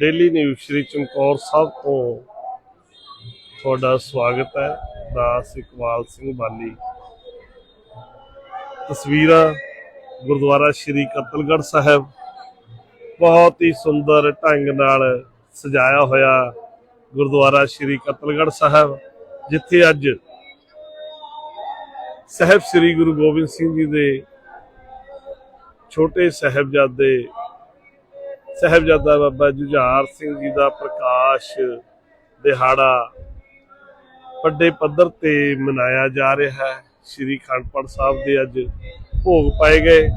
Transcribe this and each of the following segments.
Daily news Shri Chamkaur Sahib ਤੋਂ ਤੁਹਾਡਾ ਸਵਾਗਤ ਹੈ, ਦਾਸ ਇਕਬਾਲ ਸਿੰਘ ਬਾਲੀ। ਤਸਵੀਰਾਂ ਗੁਰਦੁਆਰਾ ਸ਼੍ਰੀ ਕਤਲਗੜ੍ਹ ਸਾਹਿਬ। ਬਹੁਤ ਹੀ ਸੁੰਦਰ ਢੰਗ ਨਾਲ ਸਜਾਇਆ ਹੋਇਆ ਗੁਰਦੁਆਰਾ ਸ਼੍ਰੀ ਕਤਲਗੜ੍ਹ ਸਾਹਿਬ, ਜਿੱਥੇ ਅੱਜ ਸਾਹਿਬ ਸ੍ਰੀ ਗੁਰੂ ਗੋਬਿੰਦ ਸਿੰਘ ਜੀ ਦੇ ਛੋਟੇ ਸਾਹਿਬਜ਼ਾਦੇ ਸਾਹਿਬਜ਼ਾਦਾ ਬਾਬਾ ਜੁਝਾਰ ਸਿੰਘ ਜੀ ਦਾ ਪ੍ਰਕਾਸ਼ ਦਿਹਾੜਾ ਵੱਡੇ ਪੱਧਰ ਤੇ ਮਨਾਇਆ ਜਾ ਰਿਹਾ ਹੈ। ਸ੍ਰੀ ਖੰਡਪੜ ਸਾਹਿਬ ਦੇ ਅੱਜ ਭੋਗ ਪਾਏ ਗਏ।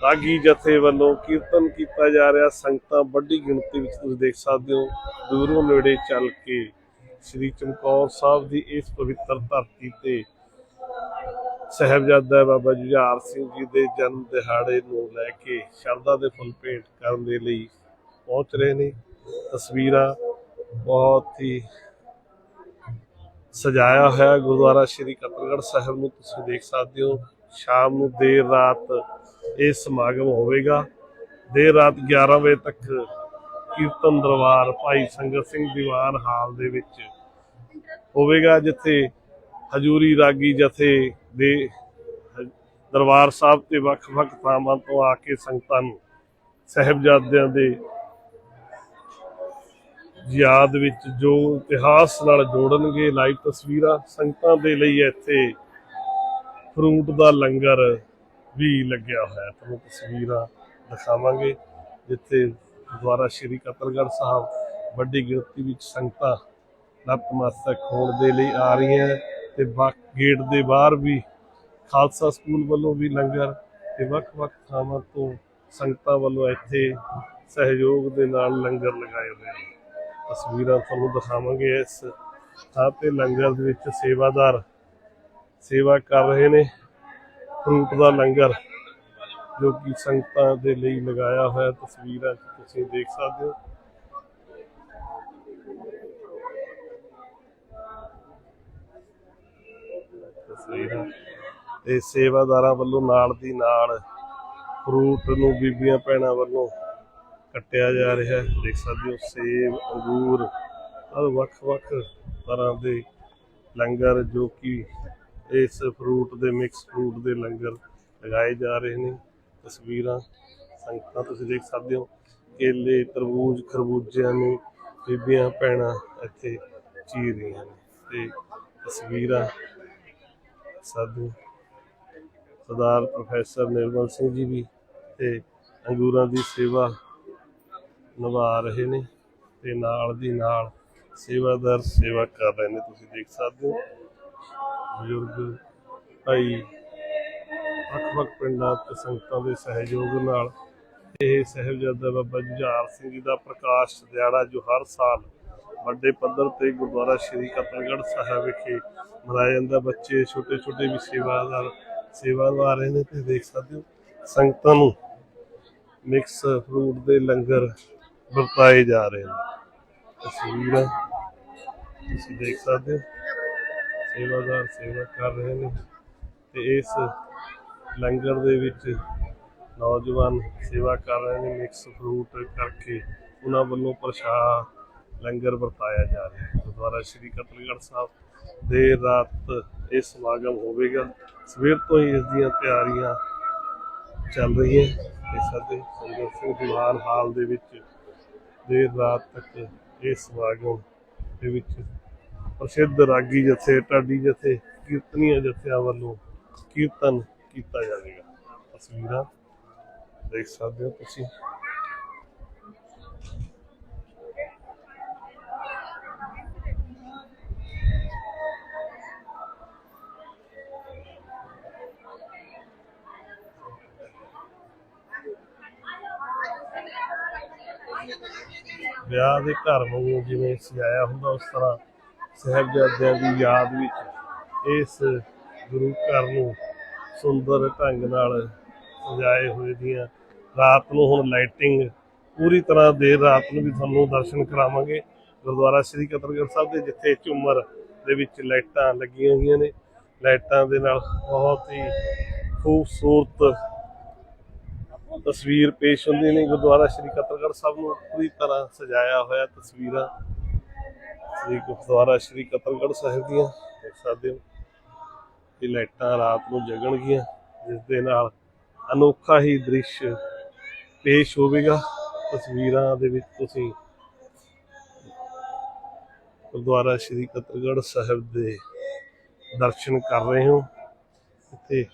ਰਾਗੀ ਜਥੇ ਵੱਲੋਂ ਕੀਰਤਨ ਕੀਤਾ ਜਾ ਰਿਹਾ। ਸੰਗਤਾਂ ਵੱਡੀ ਗਿਣਤੀ ਵਿੱਚ ਤੁਸੀਂ ਦੇਖ ਸਕਦੇ ਹੋ। ਦੂਰੋਂ ਨੇੜੇ ਚੱਲ ਕੇ ਸ੍ਰੀ ਚਮਕੌਰ ਸਾਹਿਬ ਦੀ ਇਸ ਪਵਿੱਤਰ ਧਰਤੀ ਤੇ ਸਾਹਿਬਜ਼ਾਦਾ ਬਾਬਾ ਜੁਝਾਰ ਸਿੰਘ ਜੀ ਦੇ ਜਨਮ ਦਿਹਾੜੇ ਨੂੰ ਲੈ ਕੇ ਸ਼ਰਧਾ ਦੇ ਫੁੱਲ ਭੇਂਟ ਕਰਨ ਦੇ ਲਈ ਪਹੁੰਚ ਰਹੇ ਨੇ। ਤਸਵੀਰਾਂ ਬਹੁਤ ਹੀ ਸਜਾਇਆ ਹੋਇਆ ਗੁਰਦੁਆਰਾ ਸ਼੍ਰੀ ਕਤਲਗੜ੍ਹ ਸਾਹਿਬ ਨੂੰ ਤੁਸੀਂ ਦੇਖ ਸਕਦੇ ਹੋ। ਸ਼ਾਮ ਨੂੰ ਦੇਰ ਰਾਤ ਇਹ ਸਮਾਗਮ ਹੋਵੇਗਾ। ਦੇਰ ਰਾਤ 11 ਵਜੇ ਤੱਕ ਕੀਰਤਨ ਦਰਬਾਰ ਭਾਈ ਸੰਗਤ ਸਿੰਘ ਦੀਵਾਨ ਹਾਲ ਦੇ ਵਿੱਚ ਹੋਵੇਗਾ, ਜਿੱਥੇ ਹਜੂਰੀ ਰਾਗੀ ਜਥੇ ਦੇ ਦਰਬਾਰ ਸਾਹਿਬ ਤੇ ਵੱਖ-ਵੱਖ ਥਾਵਾਂ ਤੋਂ ਆ ਕੇ ਸੰਗਤਾਂ ਨੂੰ, ਸਾਹਿਬਜ਼ਾਦਿਆਂ ਦੇ ਯਾਦ ਵਿੱਚ ਜੋ ਇਤਿਹਾਸ ਨਾਲ ਜੋੜਨਗੇ, ਲਾਈਵ ਤਸਵੀਰਾਂ ਸੰਗਤਾਂ ਦੇ ਲਈ ਇੱਥੇ ਫਰੂਟ ਦਾ ਲੰਗਰ ਵੀ ਲੱਗਿਆ ਹੋਇਆ। ਤੁਹਾਨੂੰ ਤਸਵੀਰਾਂ ਦਿਖਾਵਾਂਗੇ, ਜਿੱਥੇ ਗੁਰਦੁਆਰਾ ਸ਼੍ਰੀ ਕਤਲਗੜ੍ਹ ਸਾਹਿਬ ਵੱਡੀ ਗਿਣਤੀ ਵਿੱਚ ਸੰਗਤਾਂ ਨਤਮਸਤਕ ਹੋਣ ਦੇ ਲਈ ਆ ਰਹੀਆਂ। ਤੇ ਗੇਟ ਦੇ ਬਾਹਰ ਵੀ ਖਾਲਸਾ ਸਕੂਲ ਵੱਲੋਂ ਵੀ ਲੰਗਰ ਤੇ ਵੱਖ-ਵੱਖ ਥਾਵਾਂ ਤੋਂ ਸੰਗਤਾਂ ਵੱਲੋਂ ਇੱਥੇ ਸਹਿਯੋਗ ਦੇ ਨਾਲ ਲੰਗਰ ਲਗਾਏ ਹੋਏ ਨੇ। ਤਸਵੀਰਾਂ ਤੁਹਾਨੂੰ ਦਿਖਾਵਾਂਗੇ। ਇਸ ਥਾਂ ਤੇ ਲੰਗਰ ਦੇ ਵਿੱਚ ਸੇਵਾਦਾਰ ਸੇਵਾ ਕਰ ਰਹੇ ਨੇ। ਫਰੂਟ ਦਾ ਲੰਗਰ ਜੋ ਕਿ ਸੰਗਤਾਂ ਦੇ ਲਈ ਲਗਾਇਆ ਹੋਇਆ ਤਸਵੀਰਾਂ 'ਚ ਤੁਸੀਂ ਦੇਖ ਸਕਦੇ ਹੋ। ਤਸਵੀਰਾਂ ਤੇ ਸੇਵਾਦਾਰਾਂ ਵੱਲੋਂ ਨਾਲ ਦੀ ਨਾਲ ਫਰੂਟ ਨੂੰ ਬੀਬੀਆਂ ਭੈਣਾਂ ਵੱਲੋਂ ਕੱਟਿਆ ਜਾ ਰਿਹਾ ਹੈ। ਦੇਖ ਸਕਦੇ ਹੋ, ਸੇਬ, ਅੰਗੂਰ, ਆਹ ਵੱਖ-ਵੱਖ ਤਰ੍ਹਾਂ ਦੇ ਲੰਗਰ ਜੋ ਕਿ ਇਸ ਫਰੂਟ ਦੇ ਮਿਕਸ ਫਰੂਟ ਦੇ ਲੰਗਰ ਲਗਾਏ ਜਾ ਰਹੇ ਨੇ। ਤਸਵੀਰਾਂ, ਸੰਗਤਾਂ, ਤੁਸੀਂ ਦੇਖ ਸਕਦੇ ਹੋ, ਕੇਲੇ, ਤਰਬੂਜ, ਖਰਬੂਜਿਆਂ ਨੂੰ ਬੀਬੀਆਂ ਭੈਣਾਂ ਇੱਥੇ ਚੀਰ ਰਹੀਆਂ ਨੇ। ਤੇ ਤਸਵੀਰਾਂ ਸਾਧੂ ਸਰਦਾਰ ਪ੍ਰੋਫੈਸਰ ਨਿਰਮਲ ਸਿੰਘ ਜੀ ਵੀ ਤੇ ਅੰਗੂਰਾਂ ਦੀ ਸੇਵਾ ਨਿਭਾ ਰਹੇ ਨੇ ਤੇ ਨਾਲ ਦੀ ਨਾਲ ਸੇਵਾਦਾਰ ਸੇਵਾ ਕਰ ਰਹੇ ਨੇ। ਤੁਸੀਂ ਦੇਖ ਸਕਦੇ ਹੋ ਬਜ਼ੁਰਗ, ਭਾਈ, ਵੱਖ-ਵੱਖ ਪਿੰਡਾਂ ਤੇ ਸੰਗਤਾਂ ਦੇ ਸਹਿਯੋਗ ਨਾਲ ਇਹ ਸਾਹਿਬਜ਼ਾਦਾ ਬਾਬਾ ਜੁਝਾਰ ਸਿੰਘ ਜੀ ਦਾ ਪ੍ਰਕਾਸ਼ ਦਿਹਾੜਾ ਜੋ ਹਰ ਸਾਲ ਵੱਡੇ ਪੱਧਰ ਤੇ ਗੁਰਦੁਆਰਾ ਸ਼੍ਰੀ ਕਤਲਗੜ੍ਹ ਸਾਹਿਬ ਵਿਖੇ ਮਨਾਇਆ ਜਾਂਦਾ। ਬੱਚੇ ਛੋਟੇ ਛੋਟੇ ਵੀ ਸੇਵਾਦਾਰ ਸੇਵਾ ਨਿਭਾ ਰਹੇ ਨੇ ਤੇ ਦੇਖ ਸਕਦੇ ਹੋ, ਸੰਗਤਾਂ ਨੂੰ ਮਿਕਸ ਫਰੂਟ ਦੇ ਲੰਗਰ ਵਰਤਾਏ ਜਾ ਰਹੇ ਨੇ। ਤਸਵੀਰਾਂ ਤੁਸੀਂ ਦੇਖ ਸਕਦੇ ਹੋ, ਸੇਵਾਦਾਰ ਸੇਵਾ ਕਰ ਰਹੇ ਨੇ ਤੇ ਇਸ ਲੰਗਰ ਦੇ ਵਿੱਚ ਨੌਜਵਾਨ ਸੇਵਾ ਕਰ ਰਹੇ ਨੇ ਮਿਕਸ ਫਰੂਟ ਕਰਕੇ ਉਹਨਾਂ ਵੱਲੋਂ ਪ੍ਰਸ਼ਾਦ ਲੰਗਰ ਵਰਤਾਇਆ ਜਾ ਰਿਹਾ ਹੈ। ਗੁਰਦੁਆਰਾ ਸ਼੍ਰੀ ਕਤਲਗੜ੍ਹ ਸਾਹਿਬ ਦੇਰ ਰਾਤ ਇਹ ਸਮਾਗਮ ਹੋਵੇਗਾ। ਸਵੇਰ ਤੋਂ ਹੀ ਇਸ ਦੀਆਂ ਤਿਆਰੀਆਂ ਚੱਲ ਰਹੀਆਂ ਤੇ ਸਾਡੇ ਸੰਗਤ ਸਿੰਘ ਦੀਵਾਨ ਹਾਲ ਦੇ ਵਿੱਚ ਦੇਰ ਰਾਤ ਤੱਕ ਇਹ ਸਮਾਗਮ ਦੇ ਵਿੱਚ ਪ੍ਰਸਿੱਧ ਰਾਗੀ ਜਥੇ, ਢਾਡੀ ਜਥੇ, ਕੀਰਤਨੀਆਂ ਜਥਿਆਂ ਵੱਲੋਂ ਕੀਰਤਨ ਕੀਤਾ ਜਾਵੇਗਾ। ਤਸਵੀਰਾਂ ਦੇਖ ਸਕਦੇ ਹੋ ਤੁਸੀਂ। ਵਿਆਹ ਦੇ ਘਰ ਵਾਂਗੂ ਜਿਵੇਂ ਸਜਾਇਆ ਹੁੰਦਾ ਉਸ ਤਰ੍ਹਾਂ ਸਾਹਿਬਜ਼ਾਦਿਆਂ ਦੀ ਯਾਦ ਵਿੱਚ ਇਸ ਗੁਰੂ ਘਰ ਨੂੰ ਸੁੰਦਰ ਢੰਗ ਨਾਲ ਸਜਾਏ ਹੋਏ ਦੀਆਂ ਰਾਤ ਨੂੰ ਹੁਣ ਲਾਈਟਿੰਗ ਪੂਰੀ ਤਰ੍ਹਾਂ ਦੇਰ ਰਾਤ ਨੂੰ ਵੀ ਤੁਹਾਨੂੰ ਦਰਸ਼ਨ ਕਰਾਵਾਂਗੇ। ਗੁਰਦੁਆਰਾ ਸ੍ਰੀ ਕਤਰਗੜ੍ਹ ਸਾਹਿਬ ਦੇ ਜਿੱਥੇ ਝੁੰਮਰ ਦੇ ਵਿੱਚ ਲਾਈਟਾਂ ਲੱਗੀਆਂ ਹੋਈਆਂ ਨੇ। ਲਾਈਟਾਂ ਦੇ ਨਾਲ ਬਹੁਤ ਹੀ ਖੂਬਸੂਰਤ ਤਸਵੀਰ ਪੇਸ਼ ਹੁੰਦੀ ਨੇ ਗੁਰਦੁਆਰਾ ਸ਼੍ਰੀ ਕਤਰਗੜ੍ਹ ਸਾਹਿਬ ਨੂੰ ਪੂਰੀ ਤਰ੍ਹਾਂ ਸਜਾਇਆ ਹੋਇਆ ਤਸਵੀਰਾਂ। ਸ੍ਰੀ ਗੁਰਦੁਆਰਾ ਸ਼੍ਰੀ ਕਤਰਗੜ੍ਹ ਸਾਹਿਬ ਦੀਆਂ, ਦੇਖ ਸਕਦੇ ਹੋ। ਇਹ ਲਾਈਟਾਂ ਰਾਤ ਨੂੰ ਜਗਣਗੀਆਂ, ਜਿਸ ਦੇ ਨਾਲ ਅਨੋਖਾ ਹੀ ਦ੍ਰਿਸ਼ ਪੇਸ਼ ਹੋਵੇਗਾ। ਤਸਵੀਰਾਂ ਦੇ ਵਿੱਚ ਤੁਸੀਂ ਗੁਰਦੁਆਰਾ ਸ਼੍ਰੀ ਕਤਰਗੜ੍ਹ ਸਾਹਿਬ ਦੇ ਦਰਸ਼ਨ ਕਰ ਰਹੇ ਹੋ। ਇੱਥੇ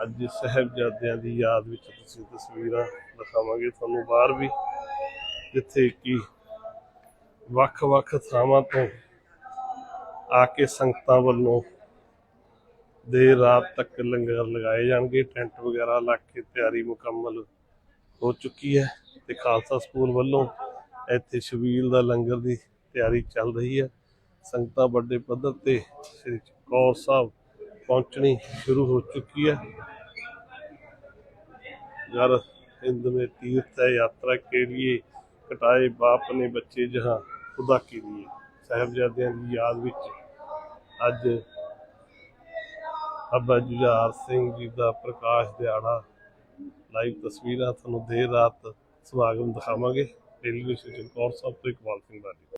ਅੱਜ ਸਾਹਿਬਜ਼ਾਦਿਆਂ ਦੀ ਯਾਦ ਵਿੱਚ ਤੁਸੀਂ ਤਸਵੀਰਾਂ ਦਿਖਾਵਾਂਗੇ ਤੁਹਾਨੂੰ ਬਾਹਰ ਵੀ, ਜਿੱਥੇ ਕਿ ਵੱਖ-ਵੱਖ ਥਾਵਾਂ ਤੋਂ ਆ ਕੇ ਸੰਗਤਾਂ ਵੱਲੋਂ ਦੇਰ ਰਾਤ ਤੱਕ ਲੰਗਰ ਲਗਾਏ ਜਾਣਗੇ, ਟੈਂਟ ਵਗੈਰਾ ਲਾ ਕੇ ਤਿਆਰੀ ਮੁਕੰਮਲ ਹੋ ਚੁੱਕੀ ਹੈ ਤੇ ਖਾਲਸਾ ਸਕੂਲ ਵੱਲੋਂ ਇੱਥੇ ਸ਼ਬੀਲ ਦਾ ਲੰਗਰ ਦੀ ਤਿਆਰੀ ਚੱਲ ਰਹੀ ਹੈ। ਸੰਗਤਾਂ ਵੱਡੇ ਪੱਧਰ ਤੇ ਸ੍ਰੀ ਚਮਕੌਰ ਸਾਹਿਬ ਪਹੁੰਚਣੀ ਸ਼ੁਰੂ ਹੋ ਚੁੱਕੀ ਹੈ घर हिंद में तीर्थ है यात्रा के लिए कटाए बाप ने बच्चे जहां खुदा के लिए ਸਾਹਿਬਜ਼ਾਦਿਆਂ ਦੀ ਯਾਦ ਵਿੱਚ ਅੱਜ ਬਾਬਾ ਜੁਝਾਰ ਸਿੰਘ ਜੀ ਦਾ ਪ੍ਰਕਾਸ਼ ਦਿਹਾੜਾ ਲਾਈਵ ਤਸਵੀਰਾਂ ਤੁਹਾਨੂੰ ਦੇਰ ਰਾਤ ਸਮਾਗਮ ਦਿਖਾਵਾਂਗੇ ਰੇਲਵੇ ਸਟੇਸ਼ਨ ਕੌਰ ਸਾਹਿਬ ਤੋਂ ਇਕਬਾਲ ਸਿੰਘ ਦਾ